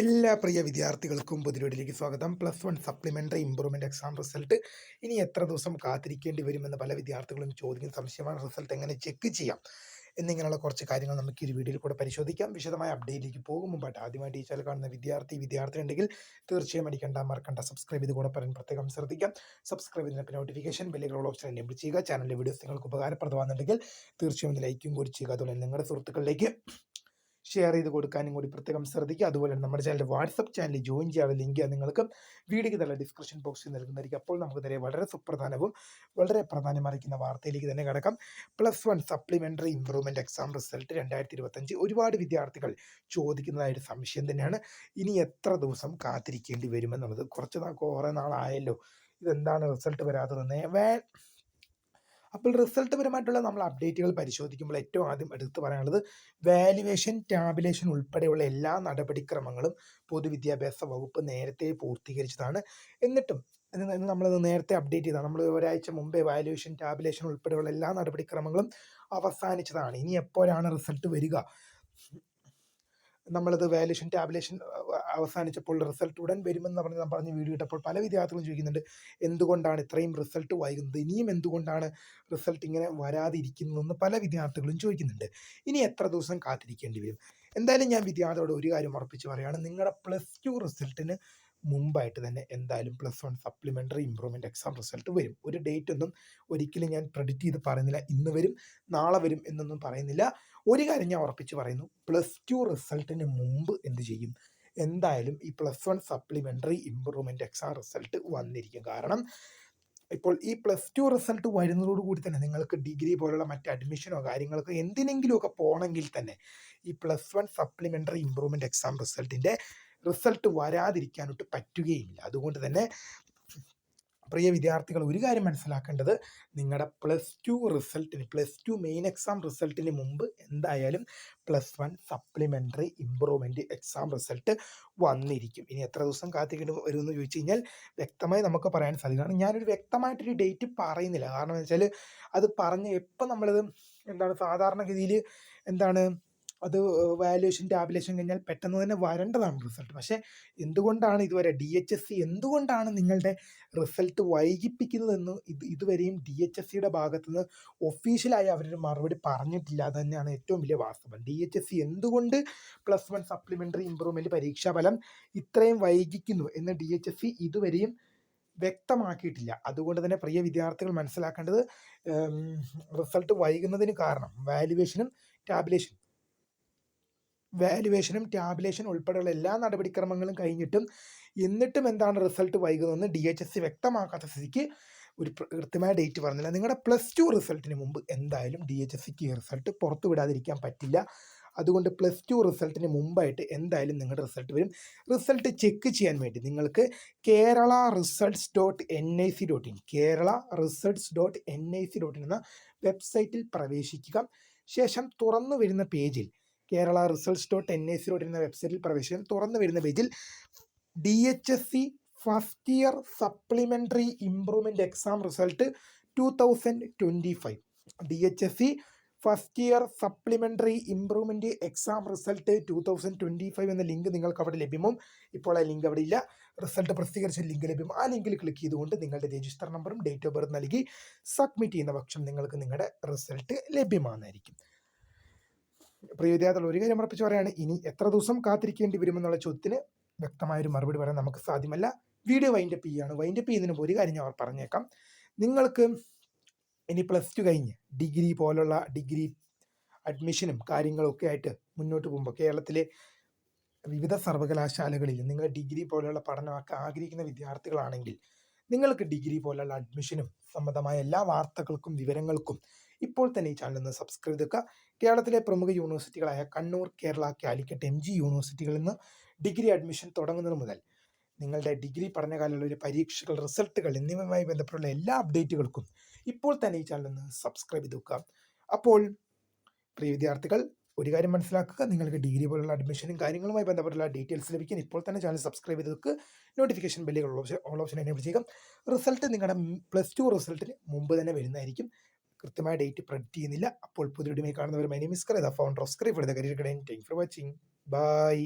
എല്ലാ പ്രിയ വിദ്യാർത്ഥികൾക്കും പുതിയൊടിലേക്ക് സ്വാഗതം. Plus one supplementary improvement exam result. ഇനി എത്ര ദിവസം കാത്തിരിക്കേണ്ടി വരുമെന്ന് പല വിദ്യാർത്ഥികളും ചോദിക്കുന്ന സംശയമാണ്. റിസൾട്ട് എങ്ങനെ ചെക്ക് ചെയ്യാം എന്നിങ്ങനെയുള്ള കുറച്ച് കാര്യങ്ങൾ നമുക്ക് ഈ വീഡിയോയിൽ കൂടെ പരിശോധിക്കാം. വിശദമായ അപ്ഡേറ്റിലേക്ക് പോകും. മുമ്പായിട്ട് ആദ്യമായിട്ട് ഈ ചാനൽ കാണുന്ന വിദ്യാർത്ഥി വിദ്യാർത്ഥി ഉണ്ടെങ്കിൽ തീർച്ചയായും അടിക്കേണ്ട മറക്കണ്ട സബ്സ്ക്രൈബ് ചെയ്ത് കൂടെ പറയാൻ പ്രത്യേകം ശ്രദ്ധിക്കാം. സബ്സ്ക്രൈബ് ചെയ്തതിനൊക്കെ നോട്ടിഫിക്കേഷൻ ബെല്ലുകളുള്ള ഓപ്ഷൻ എനേബിൾ ചെയ്യുക. ചാനലിലെ വീഡിയോസ് നിങ്ങൾക്ക് ഉപകാരപ്രദമാണെന്നുണ്ടെങ്കിൽ തീർച്ചയായും ലൈക്കും കൂടി ചെയ്യുക. അതുപോലെ നിങ്ങളുടെ സുഹൃത്തുക്കളിലേക്ക് ഷെയർ ചെയ്ത് കൊടുക്കാനും കൂടി പ്രത്യേകം ശ്രദ്ധിക്കുക. അതുപോലെ നമ്മുടെ ചാനലിൽ വാട്സപ്പ് ചാനൽ ജോയിൻ ചെയ്യാനുള്ള ലിങ്ക് നിങ്ങൾക്ക് വീഡിയോയ്ക്ക് തന്നെ ഡിസ്ക്രിപ്ഷൻ ബോക്സിൽ നൽകുന്നതായിരിക്കും. അപ്പോൾ നമുക്ക് തന്നെ വളരെ സുപ്രധാനവും വളരെ പ്രാധാന്യമറിയിക്കുന്ന വാർത്തയിലേക്ക് തന്നെ കിടക്കാം. Plus one supplementary improvement exam result രണ്ടായിരത്തി ഇരുപത്തഞ്ച് ഒരുപാട് വിദ്യാർത്ഥികൾ ചോദിക്കുന്നതായൊരു സംശയം തന്നെയാണ്. ഇനി എത്ര ദിവസം കാത്തിരിക്കേണ്ടി വരുമെന്നുള്ളത് കുറച്ച് കുറേ നാളായല്ലോ. ഇതെന്താണ് റിസൾട്ട് വരാത്തതെന്ന്? വേ അപ്പോൾ റിസൾട്ട് പരമായിട്ടുള്ള നമ്മൾ അപ്ഡേറ്റുകൾ പരിശോധിക്കുമ്പോൾ ഏറ്റവും ആദ്യം എടുത്തു പറയാനുള്ളത് വാല്യുവേഷൻ ടാബുലേഷൻ ഉൾപ്പെടെയുള്ള എല്ലാ നടപടിക്രമങ്ങളും പൊതുവിദ്യാഭ്യാസ വകുപ്പ് നേരത്തെ പൂർത്തീകരിച്ചതാണ്. എന്നിട്ടും നമ്മളത് നേരത്തെ അപ്ഡേറ്റ് ചെയ്താണ് നമ്മൾ ഒരാഴ്ച മുമ്പേ വാല്യുവേഷൻ ടാബുലേഷൻ ഉൾപ്പെടെയുള്ള എല്ലാ നടപടിക്രമങ്ങളും അവസാനിച്ചതാണ്. ഇനി എപ്പോഴാണ് റിസൾട്ട് വരിക? നമ്മളത് വാലുവേഷൻ ടാബുലേഷൻ അവസാനിച്ചപ്പോൾ റിസൾട്ട് ഉടൻ വരുമെന്ന് പറഞ്ഞ് ഞാൻ പറഞ്ഞ് വീഡിയോ ഇട്ടപ്പോൾ പല വിദ്യാർത്ഥികളും ചോദിക്കുന്നുണ്ട് എന്തുകൊണ്ടാണ് ഇത്രയും റിസൾട്ട് വൈകുന്നത്? ഇനിയും എന്തുകൊണ്ടാണ് റിസൾട്ട് ഇങ്ങനെ വരാതിരിക്കുന്നതെന്ന്? പല വിദ്യാർത്ഥികളും ചോദിക്കുന്നുണ്ട്. ഇനി എത്ര ദിവസം കാത്തിരിക്കേണ്ടി വരും? എന്തായാലും ഞാൻ വിദ്യാർത്ഥിയോട് ഒരു കാര്യം ഉറപ്പിച്ച് പറയുകയാണ്. നിങ്ങളുടെ പ്ലസ് ടു റിസൾട്ടിന് മുമ്പായിട്ട് തന്നെ എന്തായാലും plus one supplementary improvement exam result വരും. ഒരു ഡേറ്റ് ഒന്നും ഒരിക്കലും ഞാൻ പ്രെഡിക്റ്റ് ചെയ്ത് പറയുന്നില്ല. ഇന്ന് വരും നാളെ വരും എന്നൊന്നും പറയുന്നില്ല. ഒരു കാര്യം ഞാൻ ഉറപ്പിച്ച് പറയുന്നു. പ്ലസ് ടു റിസൾട്ടിന് മുമ്പ് എന്ത് ചെയ്യും? എന്തായാലും ഈ plus one supplementary improvement exam result വന്നിരിക്കും. കാരണം ഇപ്പോൾ ഈ പ്ലസ് ടു റിസൾട്ട് വരുന്നതോടുകൂടി തന്നെ നിങ്ങൾക്ക് ഡിഗ്രി പോലുള്ള മറ്റ് അഡ്മിഷനോ കാര്യങ്ങൾക്കോ എന്തിനെങ്കിലുമൊക്കെ പോകണമെങ്കിൽ തന്നെ ഈ plus one supplementary improvement exam റിസൾട്ടിന്റെ result വരാതിരിക്കാനോട്ട് പറ്റുകയില്ല അതുകൊണ്ട് തന്നെ പ്രിയ വിദ്യാർത്ഥികൾ ഒരു കാര്യം മനസ്സിലാക്കേണ്ടത്. നിങ്ങളുടെ പ്ലസ് ടു റിസൾട്ടിന് പ്ലസ് ടു മെയിൻ എക്സാം റിസൾട്ടിന് മുമ്പ് എന്തായാലും plus one supplementary improvement exam result വന്നിരിക്കും. ഇനി എത്ര ദിവസം കാത്തിരിക്കേണ്ടി വരുമെന്ന് ചോദിച്ചു കഴിഞ്ഞാൽ വ്യക്തമായി നമുക്ക് പറയാൻ സാധിക്കും. ഞാനൊരു വ്യക്തമായിട്ടൊരു ഡേറ്റ് പറയുന്നില്ല. കാരണം വെച്ചാൽ അത് പറഞ്ഞ് എപ്പോൾ നമ്മളത് എന്താണ് സാധാരണഗതിയിൽ എന്താണ് അത് വാല്യുവേഷൻ ടാബുലേഷൻ കഴിഞ്ഞാൽ പെട്ടെന്ന് തന്നെ വരേണ്ടതാണ് റിസൾട്ട് പക്ഷേ എന്തുകൊണ്ടാണ് ഇതുവരെ ഡി എച്ച് എസ് സി എന്തുകൊണ്ടാണ് നിങ്ങളുടെ റിസൾട്ട് വൈകിപ്പിക്കുന്നതെന്ന് ഇത് ഇതുവരെയും ഡി എച്ച് എസ് സിയുടെ ഭാഗത്തുനിന്ന് ഒഫീഷ്യലായി അവരൊരു മറുപടി പറഞ്ഞിട്ടില്ല. അത് തന്നെയാണ് ഏറ്റവും വലിയ വാസ്തവം. ഡി എച്ച് എസ് സി എന്തുകൊണ്ട് പ്ലസ് വൺ സപ്ലിമെന്ററി ഇമ്പ്രൂവ്മെന്റ് പരീക്ഷാഫലം ഇത്രയും വൈകിക്കുന്നു എന്ന് ഡി എച്ച് എസ് സി ഇതുവരെയും വ്യക്തമാക്കിയിട്ടില്ല. അതുകൊണ്ട് തന്നെ പ്രിയ വിദ്യാർത്ഥികൾ മനസ്സിലാക്കേണ്ടത് റിസൾട്ട് വൈകുന്നതിന് കാരണം വാല്യുവേഷനും ടാബുലേഷൻ വാല്യുവേഷനും ടാബുലേഷൻ ഉൾപ്പെടെയുള്ള എല്ലാ നടപടിക്രമങ്ങളും കഴിഞ്ഞിട്ടും എന്നിട്ടും എന്താണ് റിസൾട്ട് വൈകുന്നതെന്ന് ഡി എച്ച് എസ് സി വ്യക്തമാക്കാത്ത സ്ഥിതിക്ക് ഒരു കൃത്യമായ ഡേറ്റ് പറഞ്ഞില്ല. നിങ്ങളുടെ പ്ലസ് ടു റിസൾട്ടിന് മുമ്പ് എന്തായാലും ഡി എച്ച് എസ് സിക്ക് ഈ റിസൾട്ട് പുറത്തു വിടാതിരിക്കാൻ പറ്റില്ല. അതുകൊണ്ട് പ്ലസ് ടു റിസൾട്ടിന് മുമ്പായിട്ട് എന്തായാലും നിങ്ങളുടെ റിസൾട്ട് വരും. റിസൾട്ട് ചെക്ക് ചെയ്യാൻ വേണ്ടി നിങ്ങൾക്ക് Kerala results dot N I C dot in Kerala results dot N I C dot in എന്ന വെബ്സൈറ്റിൽ പ്രവേശിക്കുക. ശേഷം തുറന്നു വരുന്ന പേജിൽ Kerala results dot N I C dot എന്ന വെബ്സൈറ്റിൽ പ്രവേശിക്കാൻ തുറന്നു വരുന്ന പേജിൽ D H S C first year supplementary improvement exam result two thousand twenty five D H S C first year supplementary improvement exam result two thousand twenty five എന്ന link നിങ്ങൾക്ക് അവിടെ ലഭ്യമാവും. ഇപ്പോൾ ആ ലിങ്ക് അവിടെ ഇല്ല. റിസൾട്ട് പ്രസിദ്ധീകരിച്ച link ലഭ്യം ആ ലിങ്കിൽ ക്ലിക്ക് ചെയ്തുകൊണ്ട് നിങ്ങളുടെ രജിസ്റ്റർ നമ്പറും ഡേറ്റ് ഓഫ് ബർത്ത് നൽകി സബ്മിറ്റ് ചെയ്യുന്ന പക്ഷം നിങ്ങൾക്ക് നിങ്ങളുടെ റിസൾട്ട് ലഭ്യമാകുന്നതായിരിക്കും പ്രിയ വിദ്യാർത്ഥികൾ ഒരു കാര്യം ഉറപ്പിച്ച് പറയുകയാണ് ഇനി എത്ര ദിവസം കാത്തിരിക്കേണ്ടി വരുമെന്നുള്ള ചോദ്യത്തിന് വ്യക്തമായൊരു മറുപടി പറയാൻ നമുക്ക് സാധ്യമല്ല. വീഡിയോ വൈൻഡപ്പ് ചെയ്യുകയാണ്. വൈൻഡപ്പ് ചെയ്യുന്നതിന് ഒരു കാര്യം ഞാൻ പറഞ്ഞേക്കാം. നിങ്ങൾക്ക് ഇനി പ്ലസ് ടു കഴിഞ്ഞ് ഡിഗ്രി പോലുള്ള ഡിഗ്രി അഡ്മിഷനും കാര്യങ്ങളൊക്കെ ആയിട്ട് മുന്നോട്ട് പോകുമ്പോൾ കേരളത്തിലെ വിവിധ സർവകലാശാലകളിൽ നിങ്ങൾ ഡിഗ്രി പോലെയുള്ള പഠനമൊക്കെ ആഗ്രഹിക്കുന്ന വിദ്യാർത്ഥികളാണെങ്കിൽ നിങ്ങൾക്ക് ഡിഗ്രി പോലെയുള്ള അഡ്മിഷനും സംബന്ധമായ എല്ലാ വാർത്തകൾക്കും വിവരങ്ങൾക്കും ഇപ്പോൾ തന്നെ ഈ ചാനൽ ഒന്ന് സബ്സ്ക്രൈബ് ചെയ്യുക കേരളത്തിലെ പ്രമുഖ യൂണിവേഴ്സിറ്റികളായ കണ്ണൂർ കേരള കാലിക്കറ്റ് എം ജി യൂണിവേഴ്സിറ്റികളിൽ നിന്ന് ഡിഗ്രി അഡ്മിഷൻ തുടങ്ങുന്നത് മുതൽ നിങ്ങളുടെ ഡിഗ്രി പഠനകാലങ്ങളിലെ പരീക്ഷകൾ റിസൾട്ടുകൾ എന്നിവയുമായി ബന്ധപ്പെട്ടുള്ള എല്ലാ അപ്ഡേറ്റുകൾക്കും ഇപ്പോൾ തന്നെ ഈ ചാനൽ ഒന്ന് സബ്സ്ക്രൈബ് ചെയ്ത് വെക്കുക അപ്പോൾ പ്രിയ വിദ്യാർത്ഥികൾ ഒരു കാര്യം മനസ്സിലാക്കുക. നിങ്ങൾക്ക് ഡിഗ്രി പോലുള്ള അഡ്മിഷനും കാര്യങ്ങളുമായി ബന്ധപ്പെട്ടുള്ള ഡീറ്റെയിൽസ് ലഭിക്കാൻ ഇപ്പോൾ തന്നെ ചാനൽ സബ്സ്ക്രൈബ് ചെയ്ത് വെക്കുക നോട്ടിഫിക്കേഷൻ ബെല്ലുകൾ ഓപ്ഷൻ ഓൾ ഓപ്ഷൻ എനേബിൾ ചെയ്യുക. റിസൾട്ട് നിങ്ങളുടെ പ്ലസ് ടു റിസൾട്ടിന് മുമ്പ് തന്നെ വരുന്നതായിരിക്കും. കൃത്യമായ ഡേറ്റ് പ്രഡിക്റ്റ് ചെയ്യുന്നില്ല. അപ്പോൾ പുതിയ കാണുന്നവർ my Kariya founder of the career guide thank for watching bye